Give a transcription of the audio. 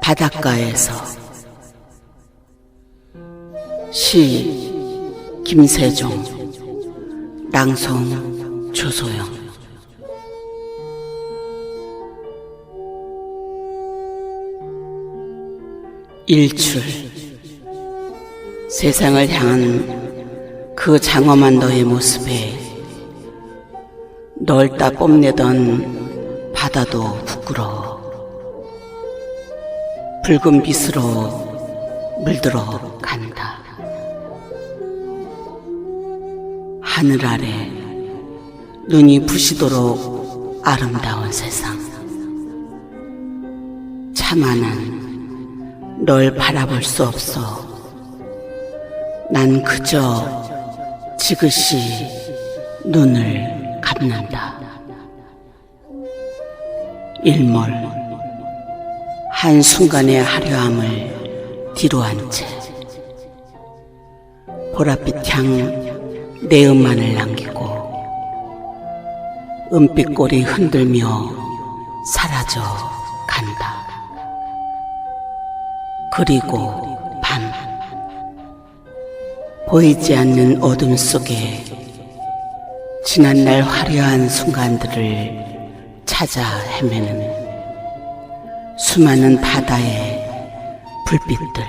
바닷가에서 시 김세종 낭송 조소영. 일출 세상을 향한 그 장엄한 너의 모습에 넓다 뽐내던 바다도 부끄러워 붉은 빛으로 물들어 간다. 하늘 아래 눈이 부시도록 아름다운 세상. 차마는 널 바라볼 수 없어. 난 그저 지그시 눈을 감는다. 일몰. 한순간의 화려함을 뒤로한 채 보랏빛 향 내음만을 남기고 은빛골이 흔들며 사라져 간다. 그리고 밤 보이지 않는 어둠 속에 지난날 화려한 순간들을 찾아 헤매는 수많은 바다의 불빛들